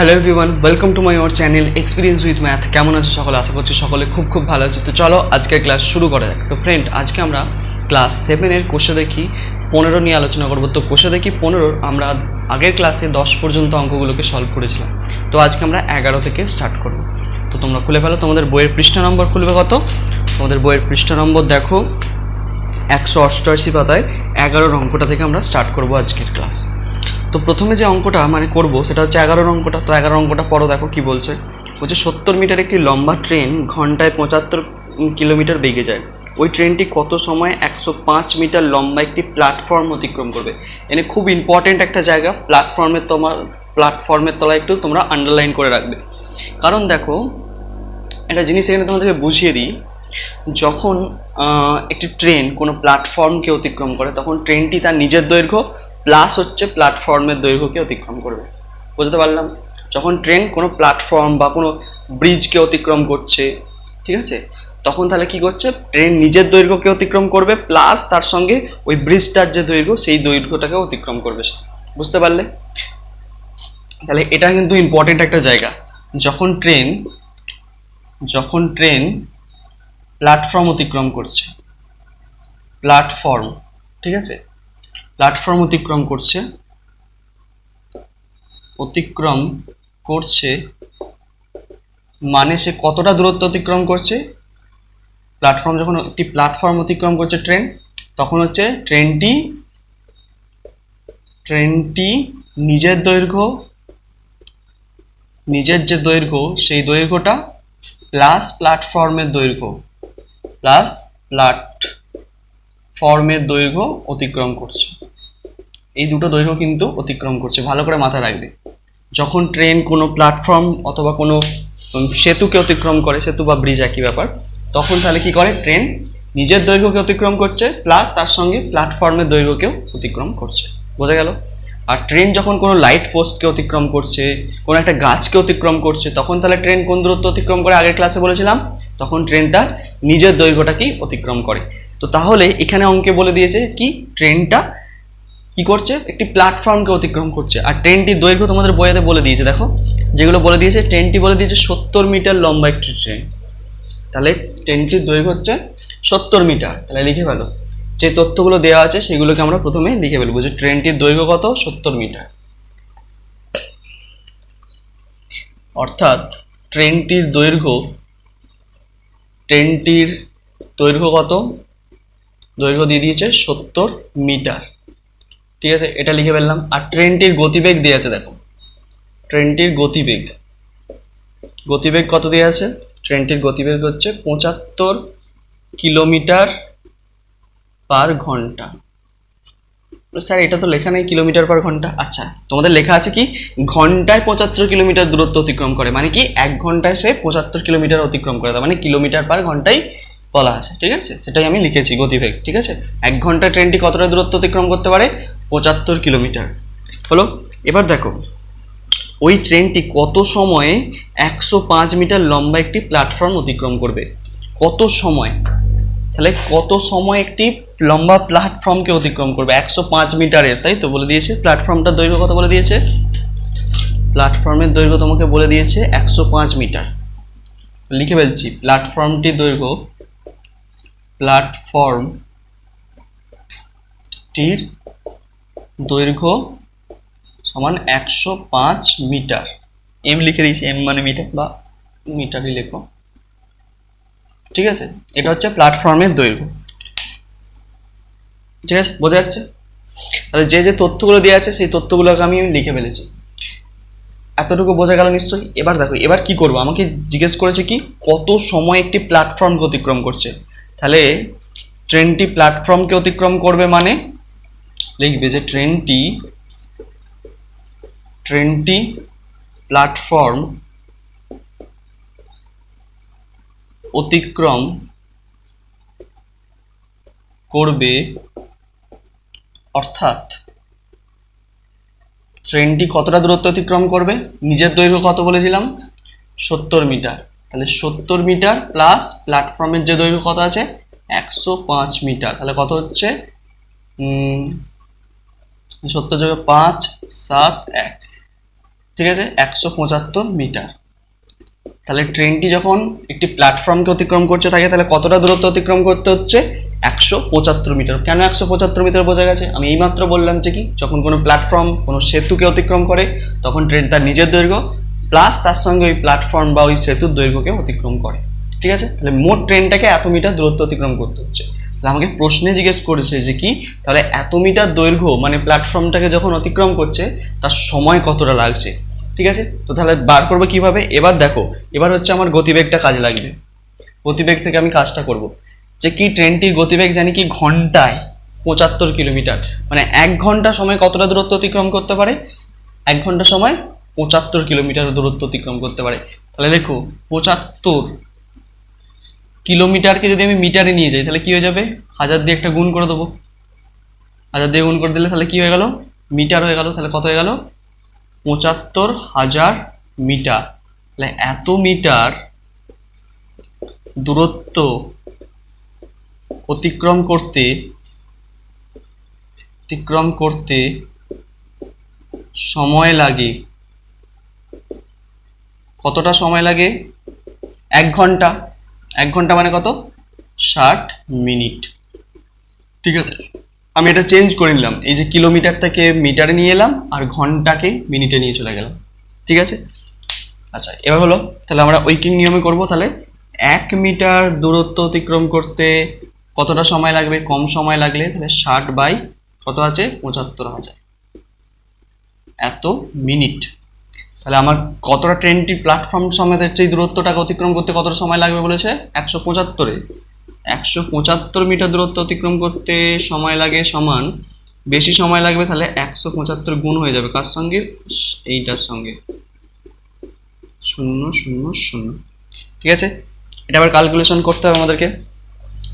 Hello everyone welcome to my our channel experience with math কেমন আছে সকলে? আশা করছি সকলে খুব খুব ভালো আছে। তো চলো আজকের ক্লাস শুরু করা যাক। তো ফ্রেন্ড আজকে আমরা ক্লাস সেভেনের কোষে দেখি, পনেরো নিয়ে আলোচনা করব। তো কোষে দেখি পনেরোর আমরা আগের ক্লাসে দশ পর্যন্ত অঙ্কগুলোকে সলভ করেছিলাম। তো আজকে আমরা এগারো থেকে স্টার্ট করব। তো তোমরা খুলে ফেলো, তোমাদের বইয়ের পৃষ্ঠা নম্বর খুলবে কত? তোমাদের বইয়ের পৃষ্ঠা নম্বর দেখো, একশো অষ্টআশি পাতায় এগারোর অঙ্কটা থেকে আমরা স্টার্ট করব আজকের ক্লাস তো প্রথমে যে অঙ্কটা মানে করব, সেটা হচ্ছে এগারোর অঙ্কটা। তো এগারো অঙ্কটা পড়ো, দেখো কি বলছে। বলছে, সত্তর মিটার একটি লম্বা ট্রেন ঘন্টায় পঁচাত্তর কিলোমিটার বেগে যায়। ওই ট্রেনটি কত সময় একশো পাঁচ মিটার লম্বা একটি প্ল্যাটফর্ম অতিক্রম করবে? এনে খুব ইম্পর্টেন্ট একটা জায়গা, প্ল্যাটফর্মের তোমার, প্ল্যাটফর্মের তলায় একটু তোমরা আন্ডারলাইন করে রাখবে। কারণ দেখো, একটা জিনিস এখানে তোমাদেরকে বুঝিয়ে দিই। যখন একটি ট্রেন কোনো প্ল্যাটফর্মকে অতিক্রম করে, তখন ট্রেনটি তার নিজের দৈর্ঘ্য প্লাস হচ্ছে প্ল্যাটফর্মের দৈর্ঘ্যকে অতিক্রম করবে। বুঝতে পারলাম? যখন ট্রেন কোনো প্ল্যাটফর্ম বা কোনো ব্রিজকে অতিক্রম করছে, ঠিক আছে? তখন তাহলে কি করছে? ট্রেন নিজের দৈর্ঘ্যকে অতিক্রম করবে প্লাস তার সঙ্গে ওই ব্রিজটার যে দৈর্ঘ্য, সেই দৈর্ঘ্যটাকে অতিক্রম করবে বুঝতে পারলে? তাহলে এটা কিন্তু ইম্পর্টেন্ট একটা জায়গা। যখন ট্রেন যখন ট্রেন প্ল্যাটফর্ম অতিক্রম করছে প্ল্যাটফর্ম ঠিক আছে? প্ল্যাটফর্ম অতিক্রম করছে। অতিক্রম করছে মানে সে কতটা দূরত্ব অতিক্রম করছে? প্ল্যাটফর্ম যখন একটি প্ল্যাটফর্ম অতিক্রম করছে ট্রেন তখন হচ্ছে ট্রেনটি ট্রেনটি নিজের দৈর্ঘ্য, নিজের যে দৈর্ঘ্য, সেই দৈর্ঘ্যটা প্লাস প্ল্যাটফর্মের দৈর্ঘ্য প্লাস প্ল্যাটফর্মের দৈর্ঘ্য অতিক্রম করছে। এই দুটো দৈর্ঘ্য কিন্তু অতিক্রম করছে। ভালো করে মাথায় রাখবে। যখন ট্রেন কোনো প্ল্যাটফর্ম অথবা কোনো সেতুকে অতিক্রম করে, সেতু বা ব্রিজ একই ব্যাপার, তখন তাহলে কি করে? ট্রেন নিজের দৈর্ঘ্যকে অতিক্রম করছে, প্লাস তার সঙ্গে প্ল্যাটফর্মের দৈর্ঘ্যকেও অতিক্রম করছে। বোঝা গেল? আর ট্রেন যখন কোনো লাইট পোস্টকে অতিক্রম করছে, কোনো একটা গাছকে অতিক্রম করছে, তখন তাহলে ট্রেন কোন দূরত্ব অতিক্রম করে? আগের ক্লাসে বলেছিলাম, তখন ট্রেন তার নিজের দৈর্ঘ্যটাকেই অতিক্রম করে। তো তাহলে এখানে অঙ্কে বলে দিয়েছে কি? ট্রেনটা কি করছে? একটি প্ল্যাটফর্মকে অতিক্রম করছে। আর ট্রেনটির দৈর্ঘ্য তোমাদের বইয়াতে বলে দিয়েছে, দেখো। যেগুলো বলে দিয়েছে, ট্রেনটি বলে দিয়েছে সত্তর মিটার লম্বা একটি ট্রেন। তাহলে ট্রেনটির দৈর্ঘ্য হচ্ছে সত্তর মিটার। তাহলে লিখে ফেলো। যে তথ্যগুলো দেওয়া আছে, সেগুলোকে আমরা প্রথমে লিখে ফেলব। যে ট্রেনটির দৈর্ঘ্য কত? সত্তর মিটার। অর্থাৎ ট্রেনটির দৈর্ঘ্য ট্রেনটির দৈর্ঘ্য কত? দৈর্ঘ্য দিয়ে দিয়েছে সত্তর মিটার। ঠিক আছে, এটা লিখে ফেললাম। আর ট্রেনটির গতিবেগ দিয়ে আছে, দেখো। ট্রেনটির গতিবেগ। গতিবেগ কত দিয়ে আছে? ট্রেনটির গতিবেগ হচ্ছে পঁচাত্তর কিলোমিটার পার ঘণ্টা। স্যার, এটা তো লেখা নেই কিলোমিটার পার ঘণ্টা। আচ্ছা তোমাদের লেখা আছে কি? ঘন্টায় পঁচাত্তর কিলোমিটার দূরত্ব অতিক্রম করে। মানে কি? এক ঘন্টায় সে পঁচাত্তর কিলোমিটার অতিক্রম করে। মানে কিলোমিটার পার ঘন্টায় বলা আছে, ঠিক আছে? সেটাই আমি লিখেছি গতিবেগ, ঠিক আছে? এক ঘন্টায় ট্রেনটি কতটা দূরত্ব অতিক্রম করতে পারে? পঁচাত্তর কিলোমিটার। হলো? এবার দেখো, ওই ট্রেনটি কত সময়ে একশো পাঁচ মিটার লম্বা একটি প্ল্যাটফর্ম অতিক্রম করবে? কত সময়? তাহলে কত সময় একটি লম্বা প্ল্যাটফর্মকে অতিক্রম করবে? একশো পাঁচ মিটারের, তাই তো? বলে দিয়েছে। প্ল্যাটফর্মটার দৈর্ঘ্য কত বলে দিয়েছে? প্ল্যাটফর্মের দৈর্ঘ্য তোমাকে বলে দিয়েছে একশো পাঁচ মিটার। লিখে ফেলছি, প্ল্যাটফর্মটির দৈর্ঘ্য প্ল্যাটফর্মটির দৈর্ঘ্য সমান একশো পাঁচ মিটার। এম লিখে দিয়েছি এম মানে মিটার বা মিটারই লেখো। ঠিক আছে? এটা হচ্ছে প্ল্যাটফর্মের দৈর্ঘ্য। ঠিক আছে? বোঝা যাচ্ছে? তাহলে যে যে তথ্যগুলো দেওয়া আছে, সেই তথ্যগুলোকে আমি লিখে ফেলেছি। এতটুকু বোঝা গেল নিশ্চয়ই? এবার দেখো, এবার কি করব? আমাকে জিজ্ঞেস করেছে কি, কত সময় একটি প্ল্যাটফর্মকে অতিক্রম করছে? তাহলে ট্রেনটি প্ল্যাটফর্মকে অতিক্রম করবে মানে? লিখবে যে ট্রেনটি ট্রেনটি প্ল্যাটফর্ম অতিক্রম করবে, অর্থাৎ ট্রেনটি কতটা দূরত্ব অতিক্রম করবে? নিজের দৈর্ঘ্য কত বলেছিলাম? সত্তর মিটার। তাহলে সত্তর মিটার প্লাস প্ল্যাটফর্মের যে দৈর্ঘ্য কত আছে, একশো পাঁচ মিটার। তাহলে কত হচ্ছে? সত্তর যোগে পাঁচ, সাত, এক। ঠিক আছে? একশো পঁচাত্তর মিটার। তাহলে ট্রেনটি যখন একটি প্ল্যাটফর্মকে অতিক্রম করছে থাকে তাহলে কতটা দূরত্ব অতিক্রম করতে হচ্ছে? একশো পঁচাত্তর মিটার। কেন একশো পঁচাত্তর মিটার বোঝা গেছে? আমি এইমাত্র বললাম যে কি, যখন কোনো প্ল্যাটফর্ম কোনো সেতুকে অতিক্রম করে, তখন ট্রেন তার নিজের দৈর্ঘ্য প্লাস তার সঙ্গে ওই প্ল্যাটফর্ম বা ওই সেতুর দৈর্ঘ্যকে অতিক্রম করে। ঠিক আছে? তাহলে মোট ট্রেনটাকে এত মিটার দূরত্ব অতিক্রম করতে হচ্ছে। তাহলে আমাকে প্রশ্নে জিজ্ঞেস করেছে যে কি, তাহলে এত মিটার দৈর্ঘ্য মানে প্ল্যাটফর্মটাকে যখন অতিক্রম করছে, তার সময় কতটা লাগছে? ঠিক আছে? তো তাহলে বার করব কীভাবে? এবার দেখো, এবার হচ্ছে আমার গতিবেগটা কাজে লাগবে। গতিবেগ থেকে আমি কাজটা করব। যে কি ট্রেনটির গতিবেগ জানি কি ঘন্টায় পঁচাত্তর কিলোমিটার। মানে এক ঘণ্টা সময় কতটা দূরত্ব অতিক্রম করতে পারে? এক ঘণ্টা সময় পঁচাত্তর কিলোমিটার দূরত্ব অতিক্রম করতে পারে। তাহলে দেখো পঁচাত্তর কিলোমিটারকে যদি আমি মিটারে নিয়ে যাই, তাহলে কি হয়ে যাবে? হাজার দিয়ে একটা গুণ করে দেবো। হাজার দিয়ে গুণ করে দিলে তাহলে কি হয়ে গেল? মিটার হয়ে গেল। তাহলে কত হয়ে গেল? পঁচাত্তর হাজার মিটার। তাহলে এত মিটার দূরত্ব অতিক্রম করতে অতিক্রম করতে সময় লাগে। কতটা সময় লাগে? এক ঘণ্টা। এক ঘণ্টা মানে কত? ষাট মিনিট। ঠিক আছে? আমি এটা চেঞ্জ করে নিলাম। এই যে কিলোমিটারটাকে মিটারে নিয়ে এলাম আর ঘন্টাকে মিনিটে নিয়ে চলে গেলাম। ঠিক আছে? আচ্ছা এবার হলো, তাহলে আমরা উইকিং নিয়মে করব। তাহলে এক মিটার দূরত্ব অতিক্রম করতে কতটা সময় লাগবে? কম সময় লাগলে তাহলে ষাট বাই কত আছে? পঁচাত্তর হাজার। এত মিনিট। তাহলে আমার কতটা ট্রেনটি প্ল্যাটফর্ম সমেত হচ্ছে এই দূরত্বটাকে অতিক্রম করতে কতটা সময় লাগবে বলেছে? একশো পঁচাত্তরে। একশো পঁচাত্তর মিটার দূরত্ব অতিক্রম করতে সময় লাগে সমান বেশি সময় লাগবে তাহলে একশো পঁচাত্তর গুণ হয়ে যাবে। কার সঙ্গে? এইটার সঙ্গে। শূন্য শূন্য শূন্য। ঠিক আছে? এটা আবার ক্যালকুলেশন করতে হবে আমাদেরকে।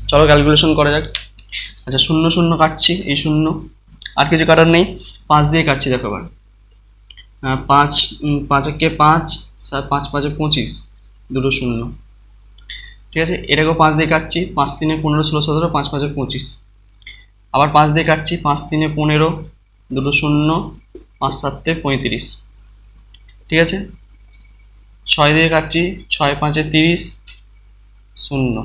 চলো ক্যালকুলেশন করা যাক। আচ্ছা শূন্য শূন্য কাটছি এই শূন্য। আর কিছু কাটার নেই। পাঁচ দিয়ে কাটছি দেখো আহ, পাঁচ পাঁচ একে পাঁচ পাঁচ, পাঁচে পঁচিশ, দুটো শূন্য। ঠিক আছে? এটাকেও পাঁচ দিয়ে কাটছি, পাঁচ তিনে পনেরো, ষোলো, সতেরো, পাঁচ, পাঁচে পঁচিশ। আবার পাঁচ দিয়ে কাটছি, পাঁচ তিনে পনেরো, দুটো শূন্য, পাঁচ সাতে পঁয়ত্রিশ। ঠিক আছে? ছয় দিয়ে কাটছি, ছয়, পাঁচে তিরিশ, শূন্য।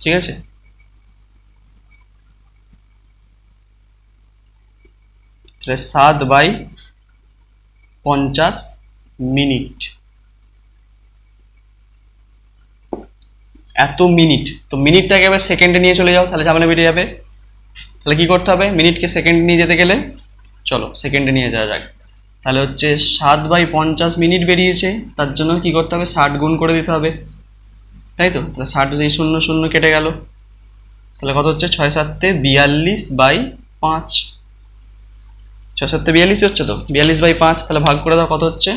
ঠিক আছে? তাহলে সাত বাই পঞ্চাশ মিনিট। এত মিনিট। তো মিনিটটাকে এবার সেকেন্ডে নিয়ে চলে যাও, তাহলে ঝামেলা বেরিয়ে যাবে। তাহলে কি করতে হবে? মিনিটকে সেকেন্ডে নিয়ে যেতে গেলে, চলো সেকেন্ডে নিয়ে যাওয়া যাক। তাহলে হচ্ছে সাত বাই পঞ্চাশ মিনিট বেরিয়েছে, তার জন্য কি করতে হবে? ষাট গুণ করে দিতে হবে। তাই তো? তাহলে ষাট এই শূন্য শূন্য কেটে গেল। তাহলে কত হচ্ছে? ছয় সাতে বিয়াল্লিশ বাই পাঁচ। ছয় সাতে বিয়াল্লিশ হচ্ছে তো? বিয়াল্লিশ বাই পাঁচ, তাহলে ভাগ করে দাও কত হচ্ছে?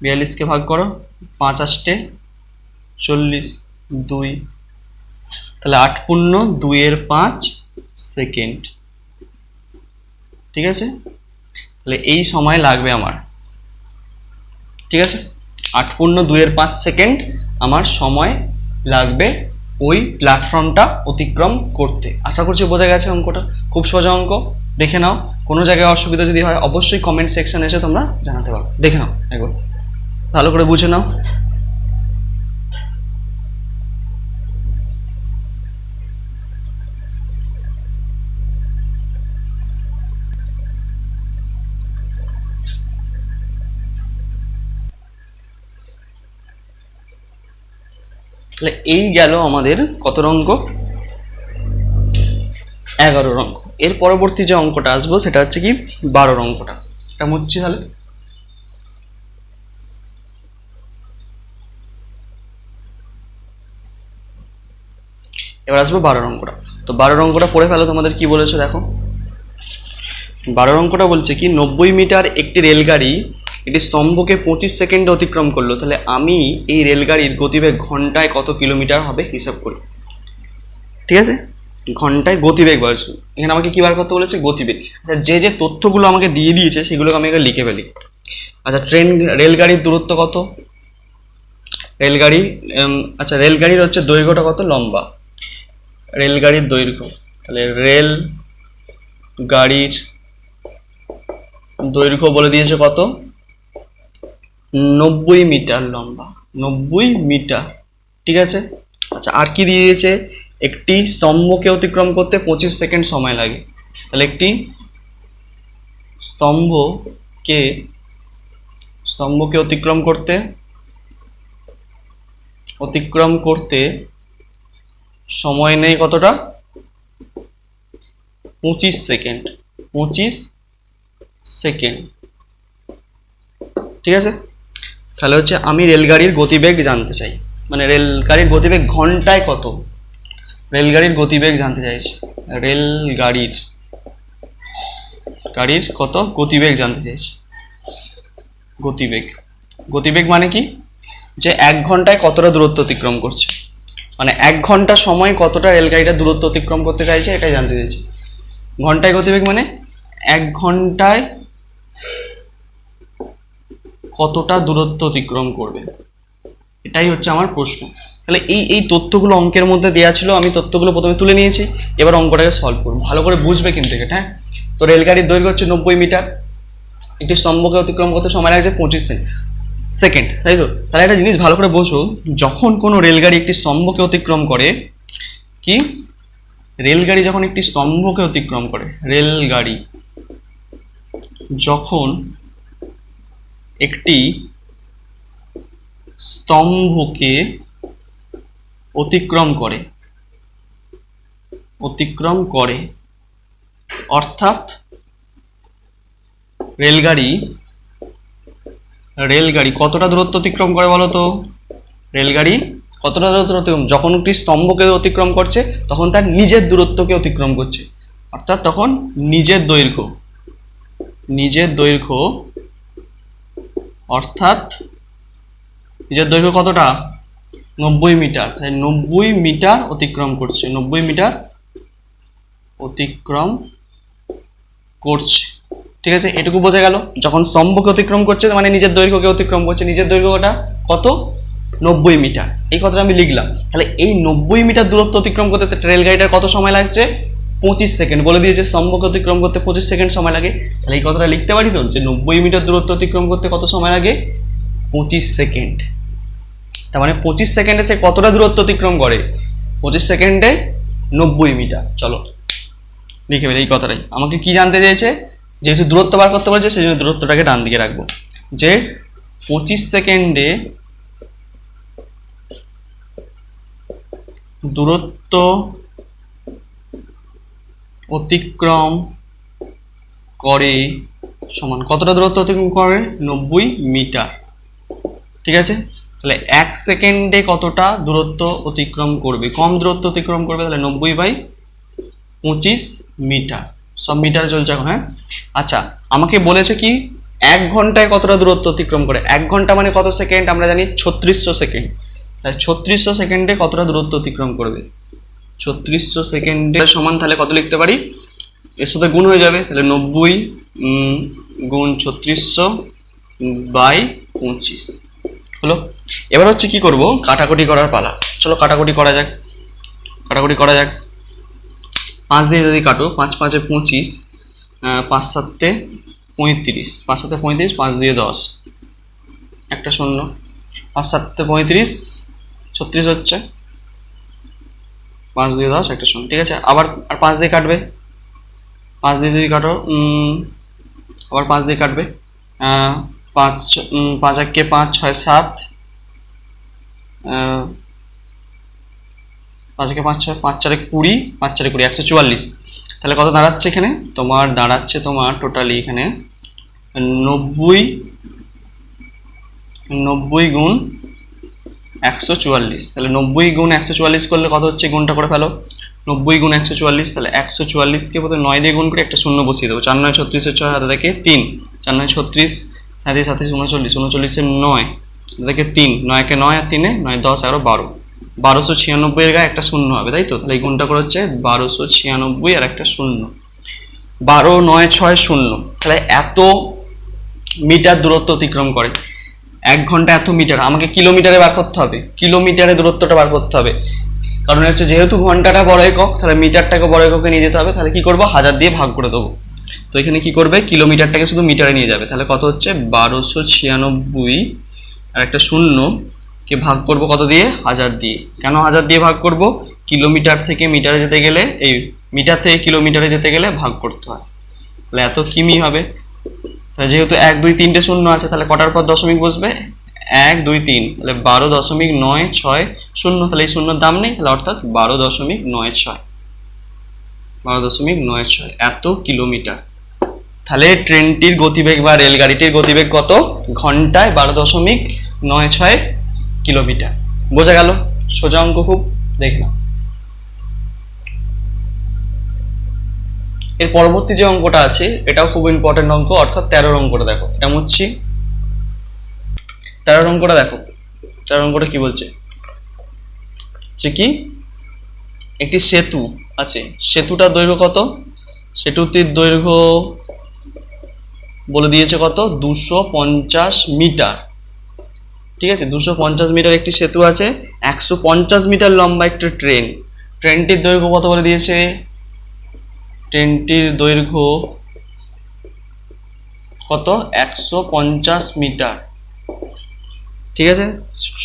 বিয়াল্লিশকে ভাগ করো, পাঁচ আষ্টে চল্লিশ দুই। তাহলে আট পূর্ণ দুইয়ের পাঁচ সেকেন্ড। ঠিক আছে? তাহলে এই সময় লাগবে আমার। ঠিক আছে? আট পূর্ণ দুইয়ের পাঁচ সেকেন্ড আমার সময় লাগবে ওই প্ল্যাটফর্মটা অতিক্রম করতে। আশা করছি বোঝা গেছে অঙ্কটা। খুব সোজা অঙ্ক। দেখে নাও, কোনো জায়গায় অসুবিধা যদি হয়, অবশ্যই কমেন্ট সেকশন এসে তোমরা জানাতে পারো। দেখে নাও একবার ভালো করে বুঝে নাও। তাহলে এই গেল আমাদের কত অঙ্ক এগারো অঙ্ক এর পরবর্তী যে অঙ্কটা আসব, সেটা হচ্ছে কি বারোর অঙ্কটা। এটা মুচ্ছি তাহলে। এবার আসব বারোর অঙ্কটা। তো বারোর অঙ্কটা পড়ে ফেলো, তোমাদের কি বলেছে দেখো। বারোর অঙ্কটা বলছে কি, নব্বই মিটার একটি রেলগাড়ি একটি স্তম্ভকে পঁচিশ সেকেন্ডে অতিক্রম করল। তাহলে আমি এই রেলগাড়ির গতিবেগ ঘন্টায় কত কিলোমিটার হবে হিসাব করি। ঠিক আছে? ঘন্টায় গতিবেগ বলছে এখানে আমাকে কি বার করতে বলেছে? গতিবেগ। আচ্ছা যে যে তথ্যগুলো আমাকে দিয়ে দিয়েছে, সেগুলোকে আমি এখানে লিখে ফেলি। আচ্ছা ট্রেন, রেলগাড়ির দূরত্ব কত? রেলগাড়ি আচ্ছা রেলগাড়ির হচ্ছে দৈর্ঘ্যটা কত? লম্বা। রেলগাড়ির দৈর্ঘ্য। তাহলে রেল গাড়ির দৈর্ঘ্য বলে দিয়েছে কত? নব্বই মিটার লম্বা। নব্বই মিটার। ঠিক আছে? আচ্ছা আর কি দিয়ে দিয়েছে? একটি স্তম্ভকে অতিক্রম করতে পঁচিশ সেকেন্ড সময় লাগে। তাহলে একটি স্তম্ভকে স্তম্ভকে অতিক্রম করতে অতিক্রম করতে সময় নেই কতটা? পঁচিশ সেকেন্ড। পঁচিশ সেকেন্ড। ঠিক আছে? তাহলে হচ্ছে আমি রেলগাড়ির গতিবেগ জানতে চাই। মানে রেলগাড়ির গতিবেগ ঘন্টায় কত? রেলগাড়ির গতিবেগ জানতে চাইছি। রেলগাড়ির। গাড়ির কত? গতিবেগ জানতে চাইছি। গতিবেগ। গতিবেগ মানে কি? যে এক ঘন্টায় কতটা দূরত্ব অতিক্রম করছে। মানে এক ঘণ্টা সময় কতটা রেলগাড়িটা দূরত্ব অতিক্রম করতে চাইছে এটাই জানতে চাইছি। ঘন্টায় গতিবেগ মানে এক ঘন্টায় কতটা দূরত্ব অতিক্রম করবে? এটাই হচ্ছে আমার প্রশ্ন। তাহলে এই এই তথ্যগুলো অঙ্কের মধ্যে দেওয়া ছিল, আমি তথ্যগুলো প্রথমে তুলে নিয়েছি, এবার অঙ্কটাকে সলভ করব। ভালো করে বুঝবে কিন্তু এটা হ্যাঁ? তো রেলগাড়ির দৈর্ঘ্য হচ্ছে নব্বই মিটার, একটি স্তম্ভকে অতিক্রম করতে সময় লাগছে পঁচিশ সেকেন্ড, তাই তো? তাহলে একটা জিনিস ভালো করে বোঝো, যখন কোনো রেলগাড়ি একটি স্তম্ভকে অতিক্রম করে, কি? রেলগাড়ি যখন একটি স্তম্ভকে অতিক্রম করে, রেলগাড়ি যখন একটি স্তম্ভকে অতিক্রম করে। অতিক্রম করে, অর্থাৎ রেলগাড়ি রেলগাড়ি কতটা দূরত্ব অতিক্রম করে বলো তো? রেলগাড়ি কতটা দূরত্ব অতিক্রম, যখন একটি স্তম্ভকে অতিক্রম করছে, তখন তার নিজের দূরত্বকে অতিক্রম করছে। অর্থাৎ তখন নিজের দৈর্ঘ্য নিজের দৈর্ঘ্য, অর্থাৎ নিজের দৈর্ঘ্য কতটা? নব্বই মিটার তাই নব্বই মিটার অতিক্রম করছে, নব্বই মিটার অতিক্রম করছে। ঠিক আছে? এটুকু বোঝা গেল? যখন স্তম্ভকে অতিক্রম করছে মানে নিজের দৈর্ঘ্যকে অতিক্রম করছে, নিজের দৈর্ঘ্যটা কত? নব্বই মিটার। এই কথাটা আমি লিখলাম। তাহলে এই নব্বই মিটার দূরত্ব অতিক্রম করতে রেলগাড়িটার কত সময় লাগছে? পঁচিশ সেকেন্ড। বলে দিয়েছে, স্তম্ভকে অতিক্রম করতে পঁচিশ সেকেন্ড সময় লাগে। তাহলে এই কথাটা লিখতে পারি তো? যে নব্বই মিটার দূরত্ব অতিক্রম করতে কত সময় লাগে? পঁচিশ সেকেন্ড। তার মানে পঁচিশ সেকেন্ডে সে কতটা দূরত্ব অতিক্রম করে? পঁচিশ সেকেন্ডে নব্বই মিটার। চলো, লিখে ফেলি এই কথাটাই। আমাকে কি জানতে চেয়েছে? যেহেতু দূরত্ব বার করতে বলেছে সেই জন্য দূরত্বটাকে ডান দিকে রাখব। যে পঁচিশ সেকেন্ডে দূরত্ব অতিক্রম করে সমান কতটা দূরত্ব অতিক্রম করে? নব্বই মিটার। ঠিক আছে? তাহলে এক সেকেন্ডে কতটা দূরত্ব অতিক্রম করবে? কম দূরত্ব অতিক্রম করবে তাহলে নব্বই বাই পঁচিশ মিটার। সব মিটার চলছে এখন হ্যাঁ? আচ্ছা আমাকে বলেছে কি, এক ঘন্টায় কতটা দূরত্ব অতিক্রম করে? এক ঘণ্টা মানে কত সেকেন্ড? আমরা জানি ছত্রিশশো সেকেন্ড। তাহলে ছত্রিশশো সেকেন্ডে কতটা দূরত্ব অতিক্রম করবে? ছত্রিশশো সেকেন্ডের সমান তাহলে কত লিখতে পারি? এর সাথে গুণ হয়ে যাবে, তাহলে নব্বই গুণ ছত্রিশশো বাই পঁচিশ। হলো? এবার হচ্ছে কি করব? কাটাকুটি করার পালা। চলো কাটাকুটি করা যাক। কাটাকুটি করা যাক। পাঁচ দিয়ে যদি কাটো, পাঁচ পাঁচে পঁচিশ পাঁচ সাতে পঁয়ত্রিশ। পাঁচ সাতে পঁয়ত্রিশ, পাঁচ দিয়ে দশ। একটা শূন্য। পাঁচ সাতে পঁয়ত্রিশ, ছত্রিশ হচ্ছে। পাঁচ দিয়ে দশ, একটা শূন্য। ঠিক আছে? আবার, আর পাঁচ দিয়ে কাটবে। পাঁচ দিয়ে যদি কাটো আবার পাঁচ দিয়ে কাটবে। পাঁচ পাঁচ একে পাঁচ ছয় সাত পাঁচ একে পাঁচ ছয়, পাঁচ চারে কুড়ি, পাঁচ চারে কুড়ি, একশো চুয়াল্লিশ। তাহলে কত দাঁড়াচ্ছে এখানে? তোমার দাঁড়াচ্ছে তোমার টোটালি এখানে নব্বই নব্বই গুণ একশো চুয়াল্লিশ। তাহলে নব্বই গুণ একশো চুয়াল্লিশ করলে কত হচ্ছে? গুণটা করে ফেলো। নব্বই গুণ একশো চুয়াল্লিশ, তাহলে একশো চুয়াল্লিশকে প্রথমে নয় দিয়ে গুণ করে একটা শূন্য বসিয়ে দেবো। চার নয় ছত্রিশের ছয় হাতে থেকে তিন, চার নয় ছত্রিশ সাঁত্রিশ সাঁত্রিশ উনচল্লিশ উনচল্লিশের নয় থেকে তিন, নয়কে নয় আর তিনে, নয় দশ, এগারো, বারো। বারোশো ছিয়ানব্বই এর গায়ে একটা শূন্য হবে, তাই তো? তাহলে এই গুণটা করে হচ্ছে বারোশো ছিয়ানব্বই আর একটা শূন্য। বারো, নয়, ছয়, শূন্য। তাহলে এত মিটার দূরত্ব অতিক্রম করে। এক ঘণ্টা এত মিটার, আমাকে কিলোমিটারে বার করতে হবে। কিলোমিটারে দূরত্বটা বার করতে হবে। কারণ হচ্ছে যেহেতু ঘন্টাটা বড় একক, তাহলে মিটারটাকে বড় এককে নিয়ে যেতে হবে, তাহলে কি করব? হাজার দিয়ে ভাগ করে দেবো। তো এখানে কি করবে? কিলোমিটারটাকে শুধু মিটারে নিয়ে যাবে। তাহলে কত হচ্ছে? বারোশো ছিয়ানব্বই। আর একটা শূন্য। কে ভাগ করব কত দিয়ে? হাজার দিয়ে। কেন হাজার দিয়ে ভাগ করব? কিলোমিটার থেকে মিটারে যেতে গেলে, এই মিটার থেকে কিলোমিটারে যেতে গেলে ভাগ করতে হয়। তাহলে এত কিমি হবে। তাহলে যেহেতু এক, দুই, তিনটে শূন্য আছে, তাহলে কটার পর দশমিক বসবে? এক, দুই, তিন। তাহলে বারো দশমিক নয়, ছয়, শূন্য। তাহলে এই শূন্যর দাম নেই? তাহলে অর্থাৎ বারো দশমিক নয়, ছয়। বারো দশমিক নয়, ছয়। এত কিলোমিটার। তাহলে ট্রেনটির গতিবেগ বা রেলগাড়িটির গতিবেগ কত? ঘন্টায় বারো দশমিক নয় ছয় কিলোমিটার। বোঝা গেল? সোজা অঙ্ক খুব, দেখে নাও। এর পরবর্তী যে অঙ্কটা আছে, এটাও খুব ইম্পর্টেন্ট অঙ্ক, অর্থাৎ তেরোর অঙ্কটা দেখো। এমনছি তেরোর অঙ্কটা দেখো। তেরোর অঙ্কটা কি বলছে? যে কি? একটি সেতু আছে। সেতুটার দৈর্ঘ্য কত? সেতুটির দৈর্ঘ্য বলে দিয়েছে কত? দুশো পঞ্চাশ মিটার। ঠিক আছে? দুশো পঞ্চাশ মিটার একটি সেতু আছে, একশো পঞ্চাশ মিটার লম্বা একটা ট্রেন। ট্রেনটির দৈর্ঘ্য কত বলে দিয়েছে? ট্রেনটির দৈর্ঘ্য কত? একশো পঞ্চাশ মিটার। ঠিক আছে?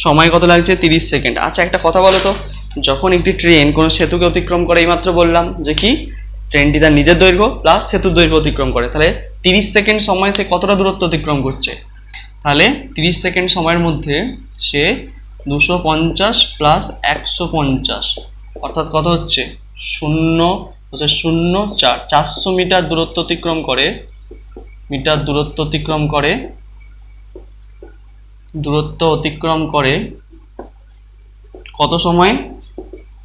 সময় কত লাগছে? তিরিশ সেকেন্ড। আচ্ছা একটা কথা বলো তো। যখন একটি ট্রেন কোনো সেতুকে অতিক্রম করে, এইমাত্র বললাম যে কি? ট্রেনটি তার নিজের দৈর্ঘ্য, প্লাস সেতুর দৈর্ঘ্য অতিক্রম করে। তাহলে তিরিশ সেকেন্ড সময় সে কতটা দূরত্ব অতিক্রম করছে? তাহলে তিরিশ সেকেন্ড সময়ের মধ্যে সে দুশো পঞ্চাশ প্লাস একশো পঞ্চাশ, অর্থাৎ কত হচ্ছে? শূন্য হচ্ছে শূন্য চার, চারশো মিটার দূরত্ব অতিক্রম করে, মিটার দূরত্ব অতিক্রম করে, দূরত্ব অতিক্রম করে কত সময়?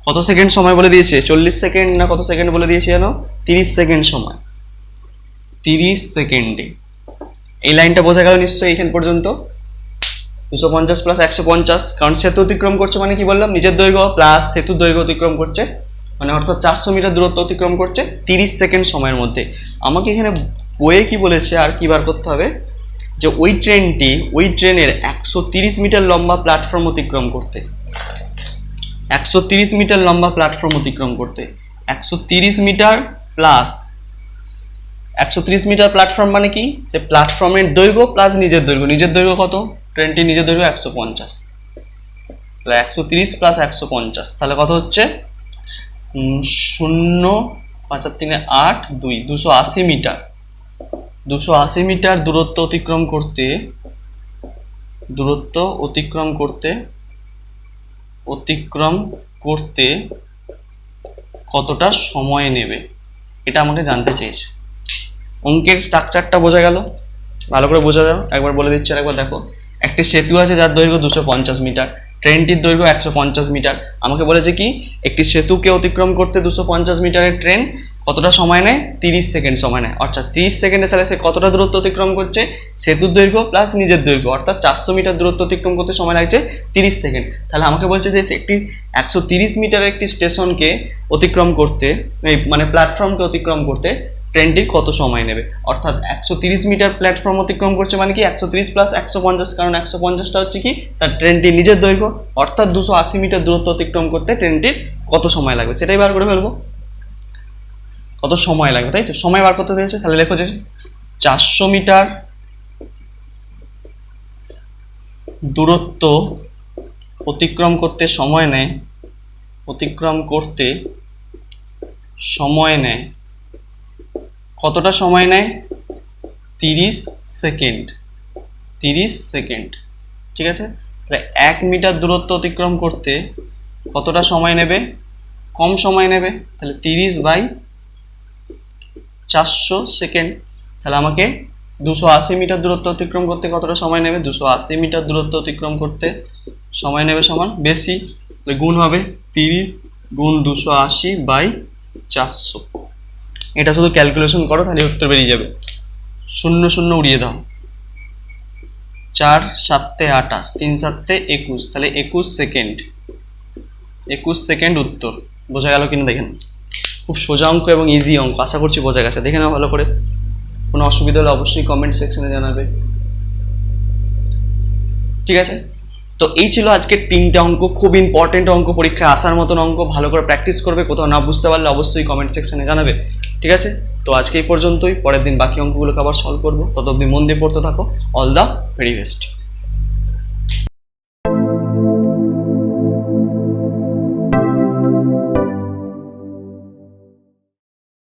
কত সেকেন্ড সময় বলে দিয়েছে? চল্লিশ সেকেন্ড না কত সেকেন্ড বলে দিয়েছে জানো? তিরিশ সেকেন্ড সময়। তিরিশ সেকেন্ডে। এই লাইনটা বোঝা গেল নিশ্চয়ই এইখান পর্যন্ত। দুশো পঞ্চাশ প্লাস একশো পঞ্চাশ। কারণ সেতু অতিক্রম করছে মানে কি বললাম? নিজের দৈর্ঘ্য প্লাস সেতুর দৈর্ঘ্য অতিক্রম করছে। মানে অর্থাৎ চারশো মিটার দূরত্ব অতিক্রম করছে তিরিশ সেকেন্ড সময়ের মধ্যে। আমাকে এখানে বইয়ে কি বলেছে আর কি বার করতে হবে? যে ওই ট্রেনটি, ওই ট্রেনের একশো তিরিশ মিটার লম্বা প্ল্যাটফর্ম অতিক্রম করতে। একশো তিরিশ মিটার লম্বা প্ল্যাটফর্ম অতিক্রম করতে। একশো তিরিশ মিটার প্লাস একশো তিরিশ মিটার প্ল্যাটফর্ম মানে কি? সে প্ল্যাটফর্মের দৈর্ঘ্য প্লাস নিজের দৈর্ঘ্য। নিজের দৈর্ঘ্য কত? ট্রেনটি নিজের দৈর্ঘ্য একশো পঞ্চাশ। একশো তিরিশ প্লাস একশো পঞ্চাশ। তাহলে কত হচ্ছে? শূন্য পাঁচ আর তিনে আট দুই। দুশো আশি মিটার। দুশো আশি মিটার দূরত্ব অতিক্রম করতে, দূরত্ব অতিক্রম করতে অতিক্রম করতে কতটা সময় নেবে? এটা আমাকে জানতে চেয়েছে। অঙ্কের স্ট্রাকচারটা বোঝা গেল। ভালো করে বোঝা যাও একবার বলে দিচ্ছি আর একবার দেখো। একটি সেতু আছে যার দৈর্ঘ্য দুশো পঞ্চাশ মিটার। ট্রেনটির দৈর্ঘ্য একশো পঞ্চাশ মিটার। আমাকে বলেছে কি, একটি সেতুকে অতিক্রম করতে দুশো পঞ্চাশ মিটারের ট্রেন কতটা সময় নেয়? তিরিশ সেকেন্ড সময় নেয়। অর্থাৎ তিরিশ সেকেন্ডে সালে সে কতটা দূরত্ব অতিক্রম করছে? সেতুর দৈর্ঘ্য প্লাস নিজের দৈর্ঘ্য। অর্থাৎ চারশো মিটার দূরত্ব অতিক্রম করতে সময় লাগছে তিরিশ সেকেন্ড। তাহলে আমাকে বলছে যে একটি একশো তিরিশ মিটার একটি স্টেশনকে অতিক্রম করতে মানে প্ল্যাটফর্মকে অতিক্রম করতে ট্রেনটির কত সময় নেবে? অর্থাৎ একশো তিরিশ মিটার প্ল্যাটফর্ম অতিক্রম করছে মানে কি? একশো তিরিশ প্লাস একশো পঞ্চাশ, কারণ একশো পঞ্চাশটা হচ্ছে কি? তার ট্রেনটি নিজের দৈর্ঘ্য। অর্থাৎ দুশো আশি মিটার দূরত্ব অতিক্রম করতে ট্রেনটির কত সময় লাগবে? সেটাই বার করে ফেলব। কত সময় লাগবে, তাই তো? সময় বার করতে দিয়েছে। তাহলে লেখো যে চারশো মিটার দূরত্ব অতিক্রম করতে সময় নেয়, অতিক্রম করতে সময় নেয়। কতটা সময় নেয়? তিরিশ সেকেন্ড। তিরিশ সেকেন্ড। ঠিক আছে? তাহলে এক মিটার দূরত্ব অতিক্রম করতে কতটা সময় নেবে? কম সময় নেবে? তাহলে তিরিশ বাই চারশো সেকেন্ড। তাহলে আমাকে দুশো আশি মিটার দূরত্ব অতিক্রম করতে কতটা সময় নেবে? দুশো আশি মিটার দূরত্ব অতিক্রম করতে সময় নেবে সমান বেশি। গুণ হবে তিরিশ গুণ দুশো আশি বাই চারশো। এটা শুধু ক্যালকুলেশন করো, তাহলে উত্তর বেরিয়ে যাবে। শূন্য শূন্য উড়িয়ে দাও। চার সাতে আঠাশ, তিন সাতে একুশ, তাহলে একুশ সেকেন্ড একুশ সেকেন্ড উত্তর। বোঝা গেল কিনা দেখেন? খুব সোজা অঙ্ক এবং ইজি অঙ্ক, আশা করছি বোঝা গেছে। দেখে নাও ভালো করে। কোনো অসুবিধা হলে অবশ্যই কমেন্ট সেকশনে জানাবে। ঠিক আছে? তো এই ছিল আজকে তিনটে অঙ্ক, খুব ইম্পর্টেন্ট অঙ্ক, পরীক্ষায় আসার মতন অঙ্ক, ভালো করে প্র্যাকটিস করবে, কোথাও না বুঝতে পারলে অবশ্যই কমেন্ট সেকশনে জানাবে। ঠিক আছে? তো আজকে এই পর্যন্তই, পরের দিন বাকি অঙ্কগুলোকে আবার সলভ করব। তত মন দিয়ে পড়তে থাকো। All the very best